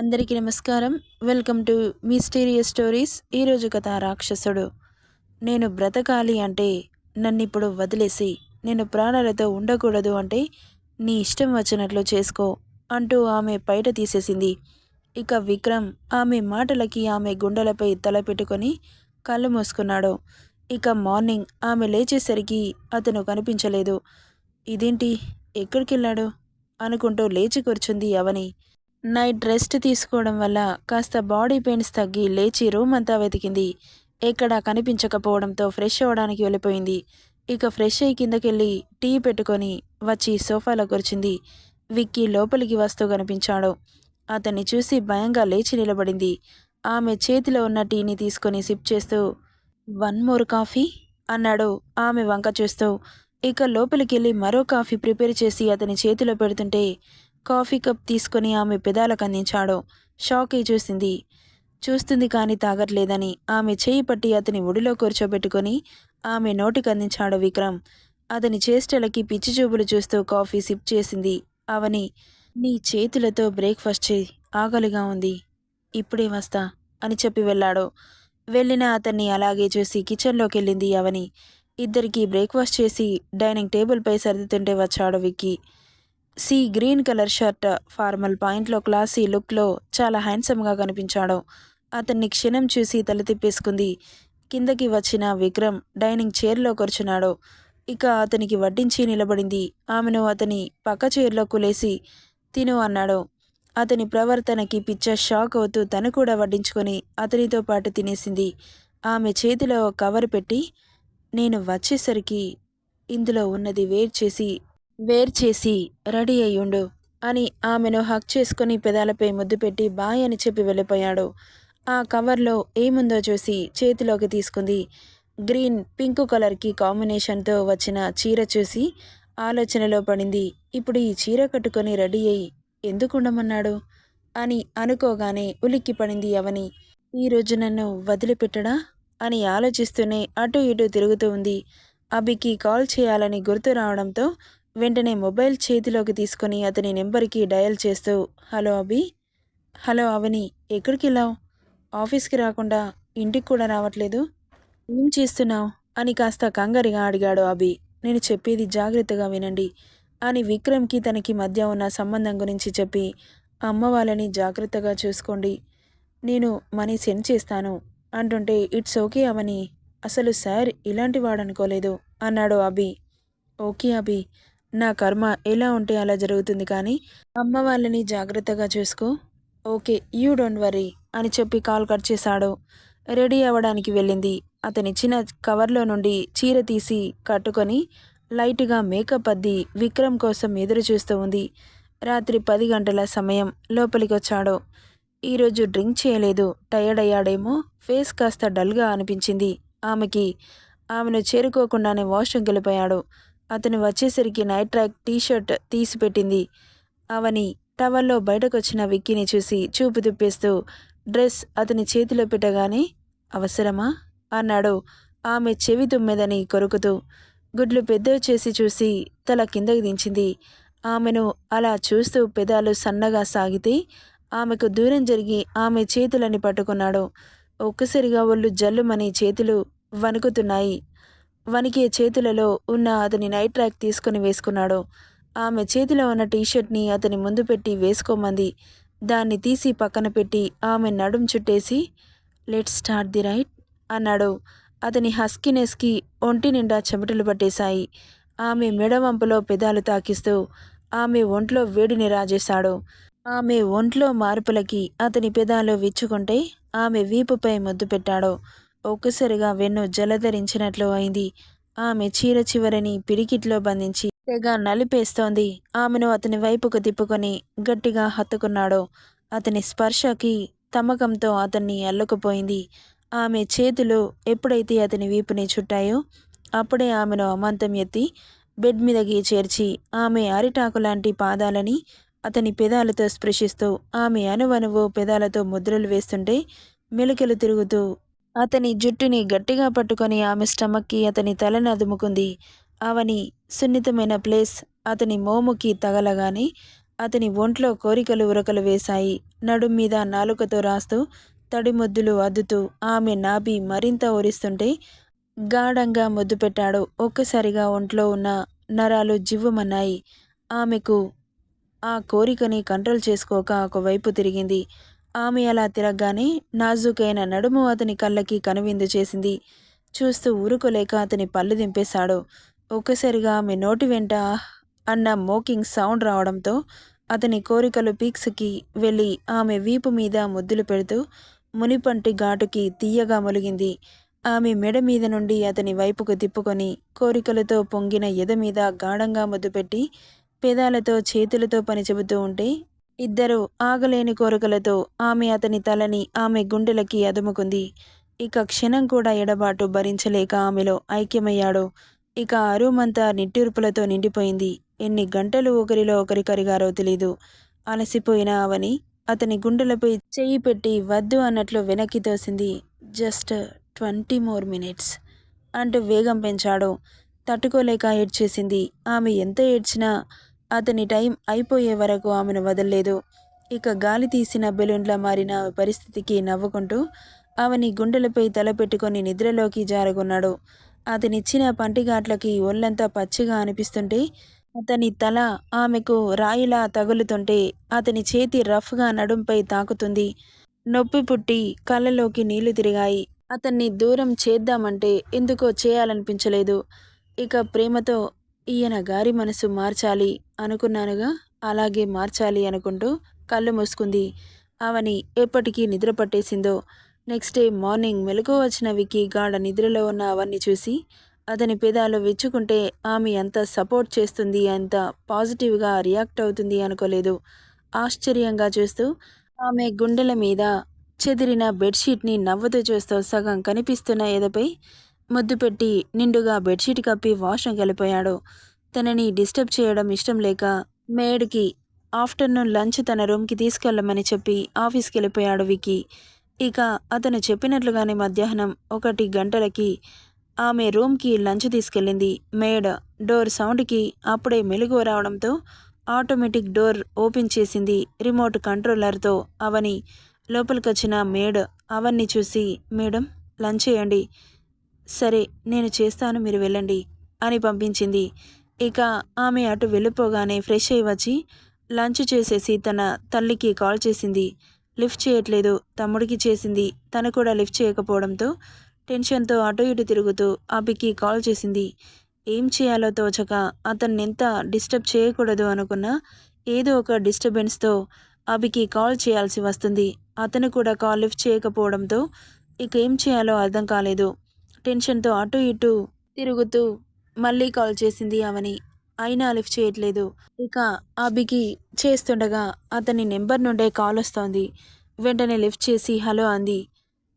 అందరికీ నమస్కారం. Welcome to mysterious stories. ఈరోజు కథ రాక్షసుడు. నేను బ్రతకాలి అంటే నన్ను ఇప్పుడు వదిలేసి నేను ప్రాణాలతో ఉండకూడదు అంటే నీ ఇష్టం వచ్చినట్లు చేసుకో అంటూ ఆమె బయట తీసేసింది. ఇక విక్రమ్ ఆమె మాటలకి ఆమె గుండెలపై తల పెట్టుకొని కళ్ళు మూసుకున్నాడు. ఇక మార్నింగ్ ఆమె లేచేసరికి అతను కనిపించలేదు. ఇదేంటి? ఎక్కడికి వెళ్ళాడు అనుకుంటూ లేచి కూర్చుంది అవని నైట్ రెస్ట్ తీసుకోవడం వల్ల కాస్త బాడీ పెయిన్స్ తగ్గి లేచి రూమ్ అంతా వెతికింది. ఎక్కడా కనిపించకపోవడంతో ఫ్రెష్ అవ్వడానికి వెళ్ళిపోయింది. ఇక ఫ్రెష్ అయ్యి కిందకెళ్ళి టీ పెట్టుకొని వచ్చి సోఫాలో కూర్చుంది. విక్కీ లోపలికి వస్తూ కనిపించాడు. అతన్ని చూసి భయంగా లేచి నిలబడింది. ఆమె చేతిలో ఉన్న టీని తీసుకొని సిప్ చేస్తూ వన్ మోర్ కాఫీ? అన్నాడు ఆమె వంక చూస్తూ. ఇక లోపలికి వెళ్ళి మరో కాఫీ ప్రిపేర్ చేసి అతని చేతిలో పెడుతుంటే కాఫీ కప్ తీసుకొని ఆమె పెదాలకు అందించాడు. షాక్ అయి చూసింది. చూస్తుంది కానీ తాగట్లేదని ఆమె చేయి పట్టి అతని ఒడిలో కూర్చోబెట్టుకొని ఆమె నోటికి అందించాడు విక్రమ్. అతని చేష్టలకి పిచ్చి చూపులు చూస్తూ కాఫీ సిప్ చేసింది. అవని నీ చేతులతో బ్రేక్ఫాస్ట్ చేయి. ఆకలిగా ఉంది. ఇప్పుడే వస్తా అని చెప్పి వెళ్ళాడు. వెళ్ళిన అతన్ని అలాగే చూసి కిచెన్లోకి వెళ్ళింది అవని. ఇద్దరికి బ్రేక్ఫాస్ట్ చేసి డైనింగ్ టేబుల్పై సర్దుతుంటే వచ్చాడు Vicky. Sea green colour shirt formal పాయింట్లో క్లాసీ లుక్లో చాలా హ్యాండ్సమ్గా కనిపించాడు. అతన్ని క్షణం చూసి తల తిప్పేసుకుంది. కిందకి వచ్చిన విక్రమ్ డైనింగ్ చైర్లో కూర్చున్నాడు. ఇక అతనికి వడ్డించి నిలబడింది. ఆమెను అతని పక్క చైర్లో కులేసి తిను అన్నాడు. అతని ప్రవర్తనకి పిచ్చ షాక్ అవుతూ తను కూడా వడ్డించుకొని అతనితో పాటు తినేసింది. ఆమె చేతిలో కవర్ పెట్టి నేను వచ్చేసరికి ఇందులో ఉన్నది వేర్ చేసి వేర్ చేసి రెడీ అయ్యుండు అని ఆమెను హక్ చేసుకుని పెదాలపై ముద్దు పెట్టి బాయ్ అని చెప్పి వెళ్ళిపోయాడు. ఆ కవర్లో ఏముందో చూసి చేతిలోకి తీసుకుంది. గ్రీన్ పింక్ కలర్కి కాంబినేషన్తో వచ్చిన చీర చూసి ఆలోచనలో పడింది. ఇప్పుడు ఈ చీర కట్టుకొని రెడీ అయ్యి ఎందుకు ఉండమన్నాడు? అని అనుకోగానే ఉలిక్కి పడింది అవని. ఈరోజు నన్ను వదిలిపెట్టడా? అని ఆలోచిస్తూనే అటు ఇటు తిరుగుతూ ఉంది. అభికి కాల్ చేయాలని గుర్తు రావడంతో వెంటనే మొబైల్ చేతిలోకి తీసుకొని అతని నెంబర్కి డయల్ చేస్తూ హలో అభి? హలో అవని ఎక్కడికి వెళ్ళావు? ఆఫీస్కి రాకుండా ఇంటికి కూడా రావట్లేదు? ఏం చేస్తున్నావు? అని కాస్త కంగారిగా అడిగాడు అభి. నేను చెప్పేది జాగ్రత్తగా వినండి అని విక్రమ్కి తనకి మధ్య ఉన్న సంబంధం గురించి చెప్పి అమ్మ వాళ్ళని జాగ్రత్తగా చూసుకోండి. నేను మనీ సెండ్ చేస్తాను. అంటుంటే ఇట్స్ ఓకే అవని అసలు సార్ ఇలాంటి వాడనుకోలేదు అన్నాడు అభి. ఓకే అభి నా కర్మ ఎలా ఉంటే అలా జరుగుతుంది కానీ అమ్మ వాళ్ళని జాగ్రత్తగా చూసుకో. ఓకే యూ డోంట్ వరీ అని చెప్పి కాల్ కట్ చేశాడు. రెడీ అవ్వడానికి వెళ్ళింది. అతనిచ్చిన కవర్లో నుండి చీర తీసి కట్టుకొని లైట్గా మేకప్ అద్ది విక్రమ్ కోసం ఎదురు చూస్తూ ఉంది. రాత్రి పది గంటల సమయం లోపలికి వచ్చాడు ఈరోజు డ్రింక్ చేయలేదు. టయర్డ్ అయ్యాడేమో. ఫేస్ కాస్త డల్గా అనిపించింది. ఆమెకి ఆమెను చేరుకోకుండానే వాష్రూమ్కి వెళ్ళిపోయాడు. అతను వచ్చేసరికి నైట్ ట్రాక్ టీషర్ట్ తీసిపెట్టింది. అవని టవల్లో బయటకొచ్చిన విక్కీని చూసి చూపు తిప్పేస్తూ డ్రెస్ అతని చేతిలో పెట్టగానే అవసరమా? అన్నాడు ఆమె చెవి తుమ్మెదని కొరుకుతూ. గుడ్లు పెద్దవి చేసి చూసి తల కిందకి దించింది. ఆమెను అలా చూస్తూ పెదాలు సన్నగా సాగితే ఆమెకు దూరం జరిగి ఆమె చేతులని పట్టుకున్నాడు. ఒక్కసారిగా ఒళ్ళు జల్లుమని చేతులు వణుకుతున్నాయి. వణికే చేతులలో ఉన్న అతని నైట్ ట్రాక్ తీసుకుని వేసుకున్నాడు. ఆమె చేతిలో ఉన్న టీషర్ట్ని అతని ముందు పెట్టి వేసుకోమంది. దాన్ని తీసి పక్కన పెట్టి ఆమె నడుం చుట్టేసి లెట్ స్టార్ట్ ది రైట్ అన్నాడు. అతని హస్కినెస్కి ఒంటి నిండా చెమటలు పట్టేశాయి. ఆమె మెడవంపులో పెదాలు తాకిస్తూ ఆమె ఒంట్లో వేడిని రాజేశాడు ఆమె ఒంట్లో మార్పులకి అతని పెదాలు విచ్చుకుంటే ఆమె వీపుపై ముద్దు పెట్టాడు. ఒక్కసారిగా వెన్ను జలధరించినట్లు అయింది. ఆమె చీర చివరిని పిడికిట్లో బంధించి తెగ నలిపేస్తోంది. ఆమెను అతని వైపుకు తిప్పుకొని గట్టిగా హత్తుకున్నాడు. అతని స్పర్శకి తమకంతో అతన్ని అల్లుకుపోయింది. ఆమె చేతులు ఎప్పుడైతే అతని వీపుని చుట్టాయో అప్పుడే ఆమెను అమాంతం ఎత్తి బెడ్ మీదకి చేర్చి ఆమె అరిటాకు లాంటి పాదాలని అతని పెదాలతో స్పృశిస్తూ ఆమె అనువనువు పెదాలతో ముద్రలు వేస్తుంటే మెలికలు తిరుగుతూ అతని జుట్టుని గట్టిగా పట్టుకొని ఆమె స్టమక్కి అతని తలని అదుముకుంది. అవని సున్నితమైన ప్లేస్ అతని మోముకి తగలగానే అతని ఒంట్లో కోరికలు ఉరకలు వేశాయి. నడుం మీద నాలుకతో రాస్తూ తడిముద్దులు అద్దుతూ ఆమె నాభి మరింత ఒరిస్తుంటే గాఢంగా ముద్దు పెట్టాడు. ఒక్కసారిగా ఒంట్లో ఉన్న నరాలు జివ్వమన్నాయి. ఆమెకు ఆ కోరికని కంట్రోల్ చేసుకోక ఒకవైపు తిరిగింది. ఆమె అలా తిరగగానే నాజుకైన నడుము అతని కళ్ళకి కనువిందు చేసింది. చూస్తూ ఊరుకోలేక అతని పళ్ళు దింపేశాడు. ఒక్కసారిగా ఆమె నోటి వెంట అన్న మోకింగ్ సౌండ్ రావడంతో అతని కోరికలు పీక్స్కి వెళ్ళి ఆమె వీపు మీద ముద్దులు పెడుతూ మునిపంటి ఘాటుకి తీయగా మొలిగింది. ఆమె మెడ మీద నుండి అతని వైపుకు తిప్పుకొని కోరికలతో పొంగిన ఎద మీద గాఢంగా ముద్దు పెట్టి పెదాలతో చేతులతో పని చెబుతూ ఉంటే ఇద్దరు ఆగలేని కోరికలతో ఆమె అతని తలని ఆమె గుండెలకి అదుముకుంది. ఇక క్షణం కూడా ఎడబాటు భరించలేక ఆమెలో ఐక్యమయ్యాడు. ఇక అరుమంతా నిట్టూర్పులతో నిండిపోయింది. ఎన్ని గంటలు ఒకరిలో ఒకరి కరిగారో తెలీదు. అలసిపోయిన అవని అతని గుండెలపై చెయ్యి పెట్టి వద్దు అన్నట్లు వెనక్కి తోసింది. జస్ట్ ట్వంటీ మోర్ మినిట్స్ అంటూ వేగం పెంచాడు. తట్టుకోలేక ఏడ్చేసింది. ఆమె ఎంత ఏడ్చినా అతని టైం అయిపోయే వరకు ఆమెను వదల్లేదు. ఇక గాలి తీసిన బెలూన్లా మారిన పరిస్థితికి నవ్వుకుంటూ ఆమెని గుండెలపై తలపెట్టుకొని నిద్రలోకి జారుకున్నాడు అతనిచ్చిన పంటిఘాట్లకి ఒళ్ళంతా పచ్చిగా అనిపిస్తుంటే అతని తల ఆమెకు రాయిలా తగులుతుంటే అతని చేతి రఫ్గా నడుంపై తాకుతుంది. నొప్పి పుట్టి కళ్ళలోకి నీళ్ళు తిరిగాయి. అతన్ని దూరం చేద్దామంటే ఎందుకో చేయాలనిపించలేదు. ఇక ప్రేమతో ఈయన గారి మనసు మార్చాలి అనుకున్నానుగా అలాగే మార్చాలి అనుకుంటూ కళ్ళు మూసుకుంది. అవని ఎప్పటికీ నిద్ర పట్టేసిందో నెక్స్ట్ డే మార్నింగ్ మెలకు వచ్చిన వికీ గాఢ నిద్రలో ఉన్న అవన్నీ చూసి అతని పెదాలు విచ్చుకుంటే ఆమె ఎంత సపోర్ట్ చేస్తుంది అంత పాజిటివ్గా రియాక్ట్ అవుతుంది అనుకోలేదు. ఆశ్చర్యంగా చూస్తూ ఆమె గుండెల మీద చెదిరిన బెడ్షీట్ని నవ్వుతూ చూస్తూ సగం కనిపిస్తున్న ఎదపై ముద్దు పెట్టి నిండుగా బెడ్షీట్ కప్పి వాష్రూమ్ వెళ్ళిపోయాడు. తనని డిస్టర్బ్ చేయడం ఇష్టం లేక మేడ్కి ఆఫ్టర్నూన్ లంచ్ తన రూమ్కి తీసుకెళ్ళమని చెప్పి ఆఫీస్కి వెళ్ళిపోయాడు వికీ ఇక అతను చెప్పినట్లుగానే మధ్యాహ్నం ఒకటి గంటలకి ఆమె రూమ్కి లంచ్ తీసుకెళ్ళింది. మేడ్ డోర్ సౌండ్కి అప్పుడే మెలుగు రావడంతో ఆటోమేటిక్ డోర్ ఓపెన్ చేసింది. రిమోట్ కంట్రోలర్తో అవని. లోపలికొచ్చిన మేడ్ అవన్నీ చూసి మేడం లంచ్ చేయండి. సరే నేను చేస్తాను మీరు వెళ్ళండి అని పంపించింది. ఇక ఆమె అటు వెళ్ళిపోగానే ఫ్రెష్ అయి వచ్చి లంచ్ చేసేసి తన తల్లికి కాల్ చేసింది. లిఫ్ట్ చేయట్లేదు తమ్ముడికి చేసింది. తను కూడా లిఫ్ట్ చేయకపోవడంతో టెన్షన్తో అటు ఇటు తిరుగుతూ అభికి కాల్ చేసింది. ఏం చేయాలో తోచక అతన్ని ఎంత డిస్టర్బ్ చేయకూడదు అనుకున్నా ఏదో ఒక డిస్టర్బెన్స్తో అభికి కాల్ చేయాల్సి వస్తుంది. అతను కూడా కాల్ లిఫ్ట్ చేయకపోవడంతో ఇక ఏం చేయాలో అర్థం కాలేదు. టెన్షన్తో అటు ఇటు తిరుగుతూ మళ్ళీ కాల్ చేసింది అవని. అయినా లిఫ్ట్ చేయట్లేదు. ఇక అభికి చేస్తుండగా అతని నెంబర్ నుండే కాల్ వస్తోంది. వెంటనే లిఫ్ట్ చేసి హలో అంది.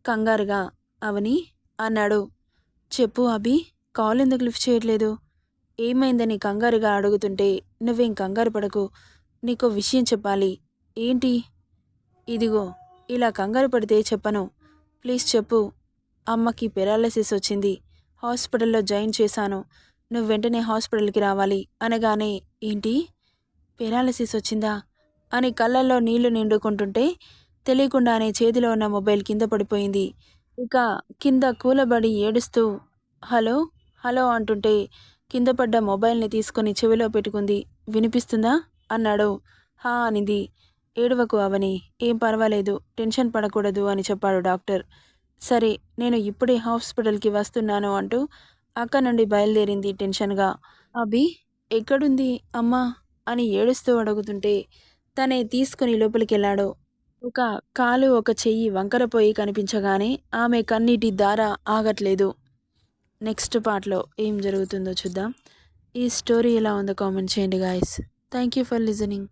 కంగారుగా అవని అన్నాడు. చెప్పు అభి కాల్ ఎందుకు లిఫ్ట్ చేయట్లేదు? ఏమైందని కంగారుగా అడుగుతుంటే నువ్వేం కంగారు పడకు. నీకు విషయం చెప్పాలి. ఏంటి? ఇదిగో ఇలా కంగారు పడితే చెప్పను. ప్లీజ్ చెప్పు. అమ్మకి పెరాలసిస్ వచ్చింది. హాస్పిటల్లో జాయిన్ చేశాను. నువ్వు వెంటనే హాస్పిటల్కి రావాలి. అనగానే ఏంటి? పెరాలసిస్ వచ్చిందా? అని కళ్ళల్లో నీళ్ళు నిండుకుంటుంటే తెలియకుండానే చేతిలో ఉన్న మొబైల్ కింద పడిపోయింది. ఇక కింద కూలబడి ఏడుస్తూ హలో? హలో? అంటుంటే కింద పడ్డ మొబైల్ని తీసుకొని చెవిలో పెట్టుకుంది. వినిపిస్తుందా? అన్నాడు. హా అనింది. ఏడవకు అవని. ఏం పర్వాలేదు. టెన్షన్ పడకూడదు అని చెప్పాడు డాక్టర్. సరే నేను ఇప్పుడే హాస్పిటల్కి వస్తున్నాను అంటూ అక్క నుండి బయలుదేరింది టెన్షన్గా. అభి? ఎక్కడుంది? అమ్మా! అని ఏడుస్తూ అడుగుతుంటే తనే తీసుకుని లోపలికి వెళ్ళాడు ఒక కాలు ఒక చెయ్యి వంకరపోయి కనిపించగానే ఆమె కన్నీటి దార ఆగట్లేదు. నెక్స్ట్ పార్ట్లో ఏం జరుగుతుందో చూద్దాం. ఈ స్టోరీ ఎలా ఉందో కామెంట్ చేయండి guys. Thank you for listening.